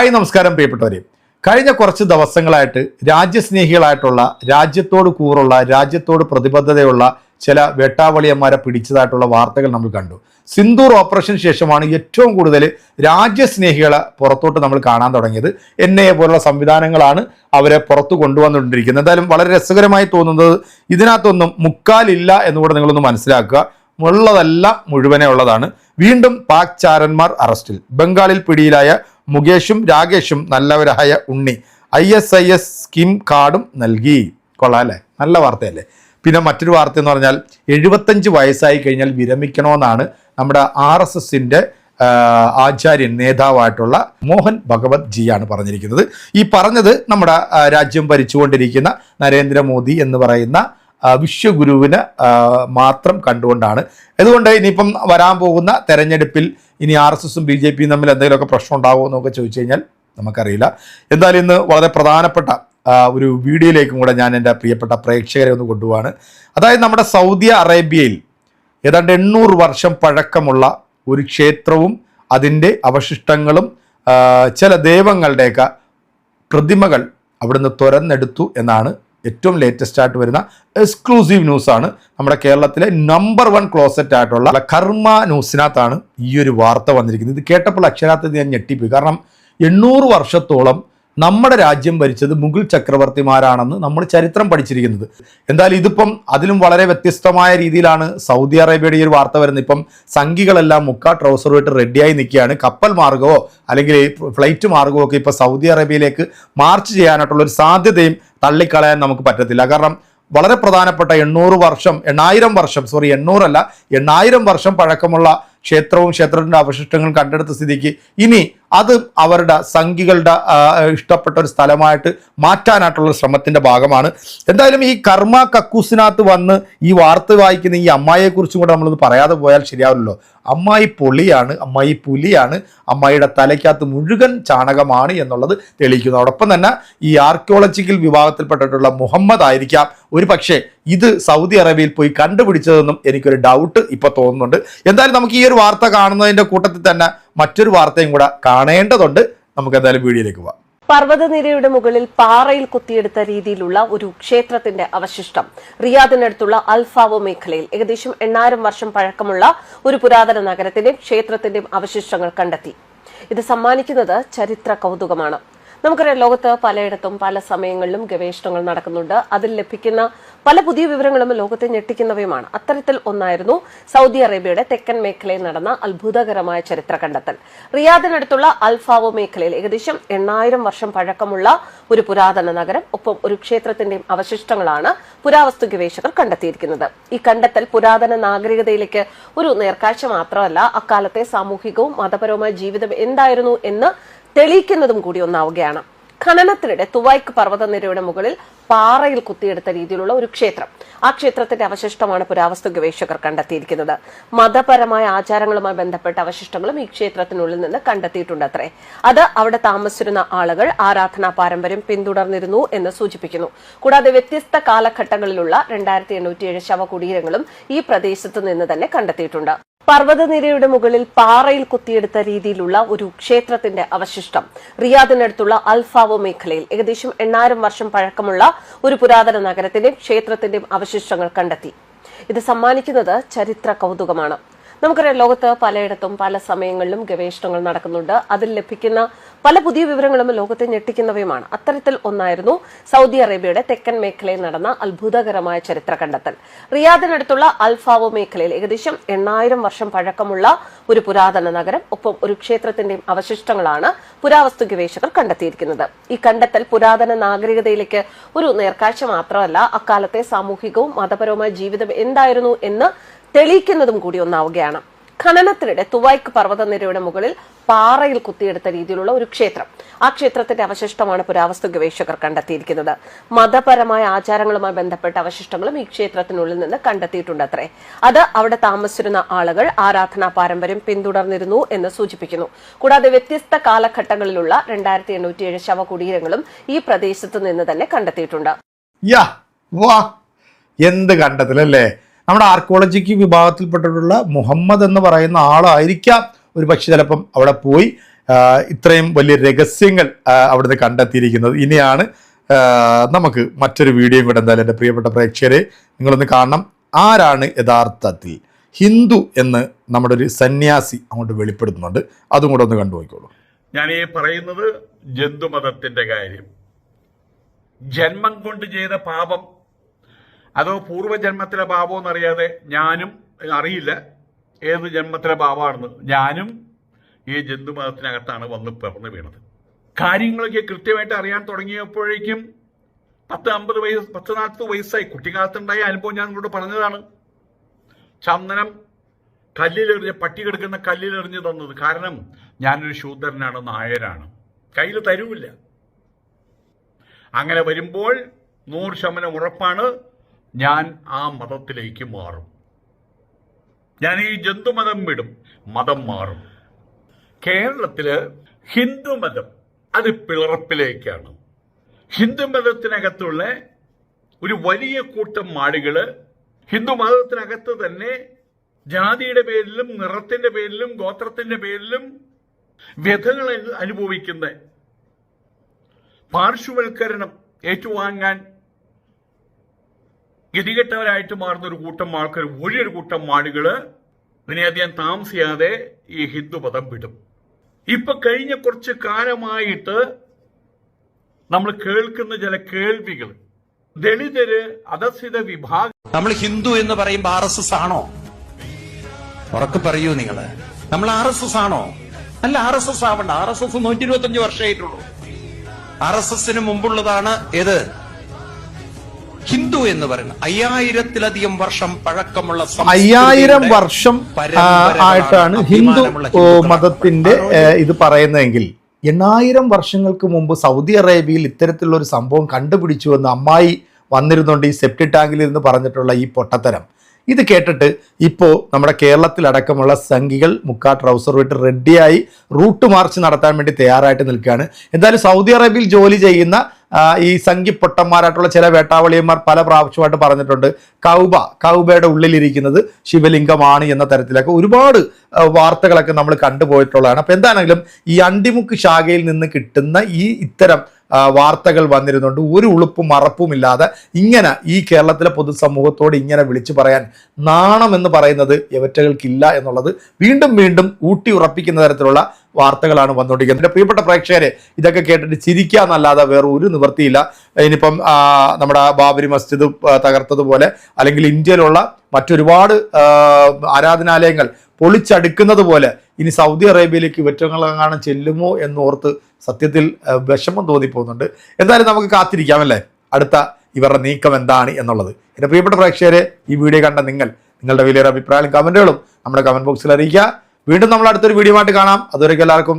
Hi നമസ്കാരം പ്രിയപ്പെട്ടവരെ. കഴിഞ്ഞ കുറച്ച് ദിവസങ്ങളായിട്ട് രാജ്യസ്നേഹികളായിട്ടുള്ള രാജ്യത്തോട് കൂറുള്ള രാജ്യത്തോട് പ്രതിബദ്ധതയുള്ള ചില വെട്ടാവളിയന്മാരെ പിടിച്ചതായിട്ടുള്ള വാർത്തകൾ നമ്മൾ കണ്ടു. സിന്ദൂർ ഓപ്പറേഷന് ശേഷമാണ് ഏറ്റവും കൂടുതൽ രാജ്യസ്നേഹികളെ പുറത്തോട്ട് നമ്മൾ കാണാൻ തുടങ്ങിയത്. എൻ ഐ പോലുള്ള സംവിധാനങ്ങളാണ് അവരെ പുറത്തു കൊണ്ടുവന്നുകൊണ്ടിരിക്കുന്നത്. എന്തായാലും വളരെ രസകരമായി തോന്നുന്നത് ഇതിനകത്തൊന്നും മുക്കാലില്ല എന്നുകൂടെ നിങ്ങളൊന്ന് മനസ്സിലാക്കുക. ഉള്ളതെല്ലാം മുഴുവനെ ഉള്ളതാണ്. വീണ്ടും പാക് ചാരന്മാർ അറസ്റ്റിൽ. ബംഗാളിൽ പിടിയിലായ മുകേഷും രാകേഷും നല്ലവരായ ഉണ്ണി. I S I S scheme കാർഡും നൽകി. കൊള്ളാം അല്ലേ? നല്ല വാർത്തയല്ലേ? പിന്നെ മറ്റൊരു വാർത്ത എന്ന് പറഞ്ഞാൽ എഴുപത്തഞ്ച് വയസ്സായി കഴിഞ്ഞാൽ വിരമിക്കണമെന്നാണ് നമ്മുടെ ആർ എസ് എസിന്റെ ആചാര്യൻ നേതാവായിട്ടുള്ള മോഹൻ ഭഗവത് ജിയാണ് പറഞ്ഞിരിക്കുന്നത്. ഈ പറഞ്ഞത് നമ്മുടെ രാജ്യം ഭരിച്ചുകൊണ്ടിരിക്കുന്ന നരേന്ദ്രമോദി എന്ന് പറയുന്ന വിശ്വഗുരുവിനെ മാത്രം കണ്ടുകൊണ്ടാണ്. അതുകൊണ്ട് ഇനിയിപ്പം വരാൻ പോകുന്ന തെരഞ്ഞെടുപ്പിൽ ഇനി ആർ എസ് എസും ബി ജെ പിയും തമ്മിൽ എന്തെങ്കിലുമൊക്കെ പ്രശ്നം ഉണ്ടാകുമോ എന്നൊക്കെ ചോദിച്ചു കഴിഞ്ഞാൽ നമുക്കറിയില്ല. എന്തായാലും ഇന്ന് വളരെ പ്രധാനപ്പെട്ട ഒരു വീഡിയോയിലേക്കും കൂടെ ഞാൻ എന്റെ പ്രിയപ്പെട്ട പ്രേക്ഷകരെ ഒന്ന് കൊണ്ടുപോവാണ്. അതായത് നമ്മുടെ സൗദി അറേബ്യയിൽ ഏതാണ്ട് എണ്ണൂറ് വർഷം പഴക്കമുള്ള ഒരു ക്ഷേത്രവും അതിന്റെ അവശിഷ്ടങ്ങളും ചില ദൈവങ്ങളുടെയൊക്കെ പ്രതിമകൾ അവിടുന്ന് തുരന്നെടുത്തു എന്നാണ് ഏറ്റവും ലേറ്റസ്റ്റ് ആയിട്ട് വരുന്ന എക്സ്ക്ലൂസീവ് ന്യൂസാണ് നമ്മുടെ കേരളത്തിലെ നമ്പർ വൺ ക്ലോസറ്റ് ആയിട്ടുള്ള കർമ്മ ന്യൂസിനകത്താണ് ഈ ഒരു വാർത്ത വന്നിരിക്കുന്നത്. ഇത് കേട്ടപ്പോൾ അക്ഷരാർത്ഥത്തിൽ ഞാൻ ഞെട്ടിപ്പോയി. കാരണം എണ്ണൂറ് വർഷത്തോളം നമ്മുടെ രാജ്യം ഭരിച്ചത് മുഗൾ ചക്രവർത്തിമാരാണെന്ന് നമ്മൾ ചരിത്രം പഠിച്ചിരിക്കുന്നത്. എന്തായാലും ഇതിപ്പം അതിലും വളരെ വ്യത്യസ്തമായ രീതിയിലാണ് സൗദി അറേബ്യയുടെ ഈ ഒരു വാർത്ത വരുന്നത്. ഇപ്പം സംഘികളെല്ലാം മുക്ക ട്രൗസറുമായിട്ട് റെഡിയായി നിൽക്കുകയാണ്. കപ്പൽ മാർഗമോ അല്ലെങ്കിൽ ഫ്ലൈറ്റ് മാർഗമോ ഒക്കെ ഇപ്പോൾ സൗദി അറേബ്യയിലേക്ക് മാർച്ച് ചെയ്യാനായിട്ടുള്ള ഒരു സാധ്യതയും തള്ളിക്കളയാൻ നമുക്ക് പറ്റത്തില്ല. കാരണം വളരെ പ്രധാനപ്പെട്ട എണ്ണൂറ് വർഷം എണ്ണായിരം വർഷം സോറി എണ്ണൂറല്ല എണ്ണായിരം വർഷം പഴക്കമുള്ള ക്ഷേത്രവും ക്ഷേത്രത്തിന്റെ അവശിഷ്ടങ്ങൾ കണ്ടെടുത്ത സ്ഥിതിക്ക് ഇനി അത് അവരുടെ സംഘികളുടെ ഇഷ്ടപ്പെട്ട ഒരു സ്ഥലമായിട്ട് മാറ്റാനായിട്ടുള്ള ശ്രമത്തിന്റെ ഭാഗമാണ്. എന്തായാലും ഈ കർമ്മ കക്കൂസിനകത്ത് വന്ന് ഈ വാർത്ത വായിക്കുന്ന ഈ അമ്മായിയെക്കുറിച്ചും കൂടെ നമ്മളൊന്ന് പറയാതെ പോയാൽ ശരിയാവില്ലല്ലോ. അമ്മായി പൊളിയാണ് അമ്മായി പുലിയാണ് അമ്മായിയുടെ തലയ്ക്കകത്ത് മുഴുവൻ ചാണകമാണ് എന്നുള്ളത് തെളിയിക്കുന്നു. അതോടൊപ്പം തന്നെ ഈ ആർക്കിയോളജിക്കൽ വിഭാഗത്തിൽപ്പെട്ടിട്ടുള്ള മുഹമ്മദ് ആയിരിക്കാം. ഒരു പക്ഷേ ഇത് സൗദി അറേബ്യയിൽ പോയി കണ്ടുപിടിച്ചതെന്നും എനിക്കൊരു ഡൗട്ട് ഇപ്പോൾ തോന്നുന്നുണ്ട്. എന്തായാലും നമുക്ക് ഈ ഒരു വാർത്ത കാണുന്നതിന്റെ കൂട്ടത്തിൽ തന്നെ മറ്റൊരു വാർത്തയും കൂടെ കാണേണ്ടതുണ്ട്. നമുക്ക് എന്തായാലും വീഡിയോയിലേക്ക് പോവാം. പർവതനിരയുടെ മുകളിൽ പാറയിൽ കുത്തിയെടുത്ത രീതിയിലുള്ള ഒരു ക്ഷേത്രത്തിന്റെ അവശിഷ്ടം റിയാദിനടുത്തുള്ള അൽഫാവോ മേഖലയിൽ ഏകദേശം എണ്ണായിരം വർഷം പഴക്കമുള്ള ഒരു പുരാതന നഗരത്തിന്റെയും ക്ഷേത്രത്തിന്റെയും അവശിഷ്ടങ്ങൾ കണ്ടെത്തി. ഇത് സമ്മാനിക്കുന്നത് ചരിത്ര കൗതുകമാണ്. നമുക്കറിയാം ലോകത്ത് പലയിടത്തും പല സമയങ്ങളിലും ഗവേഷണങ്ങൾ നടക്കുന്നുണ്ട്. അതിൽ ലഭിക്കുന്ന പല പുതിയ വിവരങ്ങളും ലോകത്തെ ഞെട്ടിക്കുന്നവയുമാണ്. അത്തരത്തിൽ ഒന്നായിരുന്നു സൗദി അറേബ്യയുടെ തെക്കൻ മേഖലയിൽ നടന്ന അത്ഭുതകരമായ ചരിത്ര കണ്ടെത്തൽ. റിയാദിനടുത്തുള്ള അൽഫാവോ മേഖലയിൽ ഏകദേശം എണ്ണായിരം വർഷം പഴക്കമുള്ള ഒരു പുരാതന നഗരം ഒപ്പം ഒരു ക്ഷേത്രത്തിന്റെയും അവശിഷ്ടങ്ങളാണ് പുരാവസ്തു ഗവേഷകർ കണ്ടെത്തിയിരിക്കുന്നത്. ഈ കണ്ടെത്തൽ പുരാതന നാഗരികതയിലേക്ക് ഒരു നേർക്കാഴ്ച മാത്രമല്ല അക്കാലത്തെ സാമൂഹികവും മതപരവുമായ ജീവിതം എന്തായിരുന്നു എന്ന് തെളിയിക്കുന്നതും കൂടി ഒന്നാവുകയാണ്. ഖനനത്തിനിടെ തുവൈക്ക് പർവതനിരയുടെ മുകളിൽ പാറയിൽ കുത്തിയെടുത്ത രീതിയിലുള്ള ഒരു ക്ഷേത്രം. ആ ക്ഷേത്രത്തിന്റെ അവശിഷ്ടമാണ് പുരാവസ്തു ഗവേഷകർ കണ്ടെത്തിയിരിക്കുന്നത്. മതപരമായ ആചാരങ്ങളുമായി ബന്ധപ്പെട്ട അവശിഷ്ടങ്ങളും ഈ ക്ഷേത്രത്തിനുള്ളിൽ നിന്ന് കണ്ടെത്തിയിട്ടുണ്ട് അത്രേ അത് അവിടെ താമസിച്ചിരുന്ന ആളുകൾ ആരാധനാ പാരമ്പര്യം പിന്തുടർന്നിരുന്നു എന്ന് സൂചിപ്പിക്കുന്നു. കൂടാതെ വ്യത്യസ്ത കാലഘട്ടങ്ങളിലുള്ള രണ്ടായിരത്തി എണ്ണൂറ്റിയേഴ് ശവകുടീരങ്ങളും ഈ പ്രദേശത്ത് നിന്ന് തന്നെ കണ്ടെത്തിയിട്ടുണ്ട്. പർവതനിരയുടെ മുകളിൽ പാറയിൽ കുത്തിയെടുത്ത രീതിയിലുള്ള ഒരു ക്ഷേത്രത്തിന്റെ അവശിഷ്ടം റിയാദിനടുത്തുള്ള അൽഫാവോ മേഖലയിൽ ഏകദേശം എണ്ണായിരം വർഷം പഴക്കമുള്ള ഒരു പുരാതന നഗരത്തിന്റെയും ക്ഷേത്രത്തിന്റെയും അവശിഷ്ടങ്ങൾ കണ്ടെത്തി. ഇത് സമ്മാനിക്കുന്നത് ചരിത്ര കൗതുകമാണ്. നമുക്കറിയാം ലോകത്ത് പലയിടത്തും പല സമയങ്ങളിലും ഗവേഷണങ്ങൾ നടക്കുന്നുണ്ട്. അതിൽ ലഭിക്കുന്ന പല പുതിയ വിവരങ്ങളും ലോകത്തെ ഞെട്ടിക്കുന്നവയുമാണ്. അത്തരത്തിൽ ഒന്നായിരുന്നു സൗദി അറേബ്യയുടെ തെക്കൻ മേഖലയിൽ നടന്ന അത്ഭുതകരമായ ചരിത്ര കണ്ടെത്തൽ. റിയാദിനടുത്തുള്ള അൽഫാവോ മേഖലയിൽ ഏകദേശം എണ്ണായിരം വർഷം പഴക്കമുള്ള ഒരു പുരാതന നഗരം ഒപ്പം ഒരു ക്ഷേത്രത്തിന്റെയും അവശിഷ്ടങ്ങളാണ് പുരാവസ്തു ഗവേഷകർ കണ്ടെത്തിയിരിക്കുന്നത്. ഈ കണ്ടെത്തൽ പുരാതന നാഗരികതയിലേക്ക് ഒരു നേർക്കാഴ്ച മാത്രമല്ല അക്കാലത്തെ സാമൂഹികവും മതപരവുമായ ജീവിതം എന്തായിരുന്നു എന്ന് തെളിയിക്കുന്നതും കൂടി ഒന്നാവുകയാണ്. ഖനനത്തിനിടെ തുവായ്ക്ക് പർവതനിരയുടെ മുകളിൽ പാറയിൽ കുത്തിയെടുത്ത രീതിയിലുള്ള ഒരു ക്ഷേത്രം. ആ ക്ഷേത്രത്തിന്റെ അവശിഷ്ടമാണ് പുരാവസ്തു ഗവേഷകർ കണ്ടെത്തിയിരിക്കുന്നത്. മതപരമായ ആചാരങ്ങളുമായി ബന്ധപ്പെട്ട അവശിഷ്ടങ്ങളും ഈ ക്ഷേത്രത്തിനുള്ളിൽ നിന്ന് കണ്ടെത്തിയിട്ടുണ്ട് അത്രേ അത് അവിടെ താമസിച്ചിരുന്ന ആളുകൾ ആരാധനാ പാരമ്പര്യം പിന്തുടർന്നിരുന്നു എന്ന് സൂചിപ്പിക്കുന്നു. കൂടാതെ വ്യത്യസ്ത കാലഘട്ടങ്ങളിലുള്ള രണ്ടായിരത്തി എണ്ണൂറ്റിയേഴ് ശവകുടീരങ്ങളും ഈ പ്രദേശത്ത് നിന്ന് തന്നെ കണ്ടെത്തിയിട്ടുണ്ട്. എന്ത് കണ്ടെത്തലല്ലേ? നമ്മുടെ ആർക്കോളജിക്ക് വിഭാഗത്തിൽപ്പെട്ടിട്ടുള്ള മുഹമ്മദ് എന്ന് പറയുന്ന ആളായിരിക്കാം ഒരു പക്ഷെ ചിലപ്പം അവിടെ പോയി. ഇത്രയും വലിയ രഹസ്യങ്ങൾ അവിടുന്ന് കണ്ടെത്തിയിരിക്കുന്നത്. ഇനിയാണ് നമുക്ക് മറ്റൊരു വീഡിയോ കൂടെ എന്തായാലും എന്റെ പ്രിയപ്പെട്ട പ്രേക്ഷകരെ നിങ്ങളൊന്ന് കാണണം. ആരാണ് യഥാർത്ഥത്തിൽ ഹിന്ദു എന്ന് നമ്മുടെ ഒരു സന്യാസി അങ്ങോട്ട് വെളിപ്പെടുത്തുന്നുണ്ട്. അതും കൂടെ ഒന്ന് കണ്ടുപോയിക്കോളൂ ഞാൻ ഈ പറയുന്നത് ജന്തുമതത്തിന്റെ കാര്യം. ജന്മം കൊണ്ട് ചെയ്ത പാപം അതോ പൂർവജന്മത്തിലെ പാപം എന്നറിയാതെ ഞാനും അറിയില്ല ഏത് ജന്മത്തിലെ പാപമാണെന്ന് ഞാനും ഈ ജന്തുമതത്തിനകത്താണ് വന്ന് പിറന്നു വീണത്. കാര്യങ്ങളൊക്കെ കൃത്യമായിട്ട് അറിയാൻ തുടങ്ങിയപ്പോഴേക്കും പത്ത് അമ്പത് വയസ്സ് പത്ത് നാൽപ്പത് വയസ്സായി. കുട്ടിക്കാലത്തുണ്ടായ അനുഭവം ഞാൻ നിങ്ങളോട് പറഞ്ഞതാണ്. ചന്ദനം കല്ലിലെറിഞ്ഞ് പട്ടി കിടക്കുന്ന കല്ലിലെറിഞ്ഞ് തന്നത്. കാരണം ഞാനൊരു ശൂദ്രനാണ് നായരാണ്. കയ്യിൽ തരൂല്ല അങ്ങനെ വരുമ്പോൾ നൂറ് ശമനം ഉറപ്പാണ്. ഞാൻ ആ മതത്തിലേക്ക് മാറും. ഞാൻ ഈ ജന്തുമതം വിടും മതം മാറും. കേരളത്തിൽ ഹിന്ദുമതം അത് പിളർപ്പിലേക്കാണ്. ഹിന്ദുമതത്തിനകത്തുള്ള ഒരു വലിയ കൂട്ടം ആളുകൾ ഹിന്ദുമതത്തിനകത്ത് തന്നെ ജാതിയുടെ പേരിലും നിറത്തിന്റെ പേരിലും ഗോത്രത്തിന്റെ പേരിലും വ്യഥകൾ അനുഭവിക്കുന്ന പാർശ്വവൽക്കരണം ഏറ്റുവാങ്ങാൻ ഗതികെട്ടവരായിട്ട് മാറുന്ന ഒരു കൂട്ടം ആൾക്കാർ വലിയൊരു കൂട്ടം ആളുകൾ ഇതിനെയധികം താമസിയാതെ ഈ ഹിന്ദു പദം വിടും. ഇപ്പൊ കഴിഞ്ഞ കുറച്ച് കാലമായിട്ട് നമ്മൾ കേൾക്കുന്ന ചില കേൾവികൾ ദളിതര് അധസ്ഥിത വിഭാഗം നമ്മൾ ഹിന്ദു എന്ന് പറയുമ്പോ ആർ എസ് എസ് ആണോ? ഉറക്കെ പറയൂ നിങ്ങൾ. നമ്മൾ ആർ എസ് എസ് ആണോ? അല്ല ആർ എസ് എസ് ആവണ്ട. ആർ എസ് എസ് നൂറ്റി ഇരുപത്തി അഞ്ച് വർഷമായിട്ടുള്ളൂ. ആർ എസ് എസിന് മുമ്പുള്ളതാണ് ഏത്? ഹിന്ദു എന്ന് പറയുന്നത് അയ്യായിരത്തിലധികം വർഷം പഴക്കമുള്ള അയ്യായിരം വർഷം ആയിട്ടാണ് ഹിന്ദു. മതത്തിന്റെ ഇത് പറയുന്നതെങ്കിൽ എണ്ണായിരം വർഷങ്ങൾക്ക് മുമ്പ് സൗദി അറേബ്യയിൽ ഇത്തരത്തിലുള്ള ഒരു സംഭവം കണ്ടുപിടിച്ചു എന്ന് അമ്മായി വന്നിരുന്നുണ്ട് ഈ സെപ്റ്റി ടാങ്കിൽ ഇരുന്ന് പറഞ്ഞിട്ടുള്ള ഈ പൊട്ടത്തരം ഇത് കേട്ടിട്ട് ഇപ്പോൾ നമ്മുടെ കേരളത്തിലടക്കമുള്ള സംഘികൾ മുക്കാ ട്രൗസർ വിട്ട് റെഡിയായി റൂട്ട് മാർച്ച് നടത്താൻ വേണ്ടി തയ്യാറായിട്ട് നിൽക്കുകയാണ് എന്തായാലും സൗദി അറേബ്യയിൽ ജോലി ചെയ്യുന്ന ഈ സംഘി പൊട്ടന്മാരായിട്ടുള്ള ചില വേട്ടാവളിയന്മാർ പല പ്രാവശ്യമായിട്ട് പറഞ്ഞിട്ടുണ്ട്. കൗബ കൗബയുടെ ഉള്ളിലിരിക്കുന്നത് ശിവലിംഗമാണ് എന്ന തരത്തിലൊക്കെ ഒരുപാട് വാർത്തകളൊക്കെ നമ്മൾ കണ്ടുപോയിട്ടുള്ളതാണ്. അപ്പം എന്താണെങ്കിലും ഈ അണ്ടിമുക്ക് ശാഖയിൽ നിന്ന് കിട്ടുന്ന ഈ ഇത്തരം വാർത്തകൾ വന്നിരുന്നുണ്ട് ഒരു ഉളുപ്പും മറപ്പും ഇല്ലാതെ ഇങ്ങനെ ഈ കേരളത്തിലെ പൊതുസമൂഹത്തോട് ഇങ്ങനെ വിളിച്ചു പറയാൻ നാണം എന്ന് പറയുന്നത് യവറ്റകൾക്കില്ല എന്നുള്ളത് വീണ്ടും വീണ്ടും ഊട്ടി ഉറപ്പിക്കുന്ന തരത്തിലുള്ള വാർത്തകളാണ് വന്നുകൊണ്ടിരിക്കുന്നത്. എന്റെ പ്രിയപ്പെട്ട പ്രേക്ഷകരെ ഇതൊക്കെ കേട്ടിട്ട് ചിരിക്കുക എന്നല്ലാതെ വേറെ ഒരു നിവൃത്തിയില്ല. ഇനിയിപ്പം നമ്മുടെ ബാബരി മസ്ജിദ് തകർത്തതുപോലെ അല്ലെങ്കിൽ ഇന്ത്യയിലുള്ള മറ്റൊരുപാട് ആരാധനാലയങ്ങൾ പൊളിച്ചടുക്കുന്നത് പോലെ ഇനി സൗദി അറേബ്യയിലേക്ക് ഇവറ്റങ്ങളെങ്ങാനും ചെല്ലുമോ എന്നോർത്ത് സത്യത്തിൽ വിഷമം തോന്നിപ്പോകുന്നുണ്ട്. എന്തായാലും നമുക്ക് കാത്തിരിക്കാം അല്ലേ? അടുത്ത ഇവരുടെ നീക്കം എന്താണ് എന്നുള്ളത്. എന്റെ പ്രിയപ്പെട്ട പ്രേക്ഷകരെ ഈ വീഡിയോ കണ്ട നിങ്ങൾ നിങ്ങളുടെ വലിയൊരു അഭിപ്രായങ്ങളും കമന്റുകളും നമ്മുടെ കമന്റ് ബോക്സിൽ അറിയിക്കുക. വീണ്ടും നമ്മൾ അടുത്തൊരു വീഡിയോ ആയിട്ട് കാണാം. അതുവരെയ്ക്കും എല്ലാവർക്കും